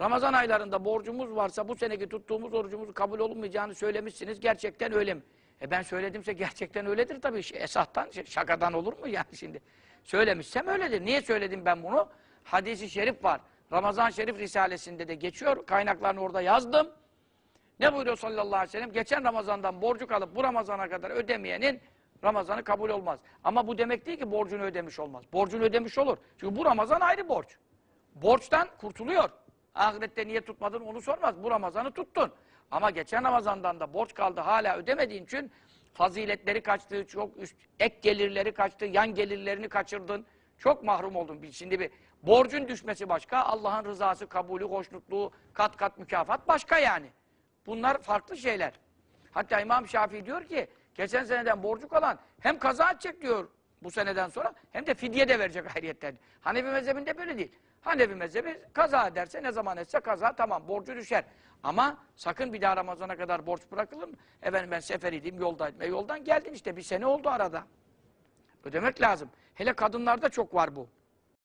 Ramazan aylarında borcumuz varsa bu seneki tuttuğumuz orucumuz kabul olunmayacağını söylemişsiniz. Gerçekten öyle mi? E ben söyledimse gerçekten öyledir tabii. Esahtan, şakadan olur mu yani şimdi? Söylemişsem öyledir. Niye söyledim ben bunu? Hadisi şerif var. Ramazan Şerif Risalesi'nde de geçiyor. Kaynaklarını orada yazdım. Ne buyuruyor sallallahu aleyhi ve sellem? Geçen Ramazan'dan borcu kalıp bu Ramazan'a kadar ödemeyenin Ramazan'ı kabul olmaz. Ama bu demek değil ki borcunu ödemiş olmaz. Borcunu ödemiş olur. Çünkü bu Ramazan ayrı borç. Borçtan kurtuluyor. Ahirette niye tutmadın onu sormaz. Bu Ramazan'ı tuttun. Ama geçen Ramazan'dan da borç kaldı hala ödemediğin için faziletleri kaçtı, çok üst, ek gelirleri kaçtı, yan gelirlerini kaçırdın. Çok mahrum oldun. Şimdi bir borcun düşmesi başka, Allah'ın rızası, kabulü, hoşnutluğu, kat kat mükafat başka yani. Bunlar farklı şeyler. Hatta İmam Şafii diyor ki, geçen seneden borcu kalan hem kaza edecek diyor bu seneden sonra, hem de fidye de verecek hayriyetten. Hanefi mezhebinde böyle değil. Hanefi mezhebi kaza ederse ne zaman etse kaza tamam borcu düşer. Ama sakın bir daha Ramazan'a kadar borç bırakılır mı? Efendim ben seferiydim yoldaydım. E yoldan geldin işte bir sene oldu arada. Ödemek lazım. Hele kadınlarda çok var bu.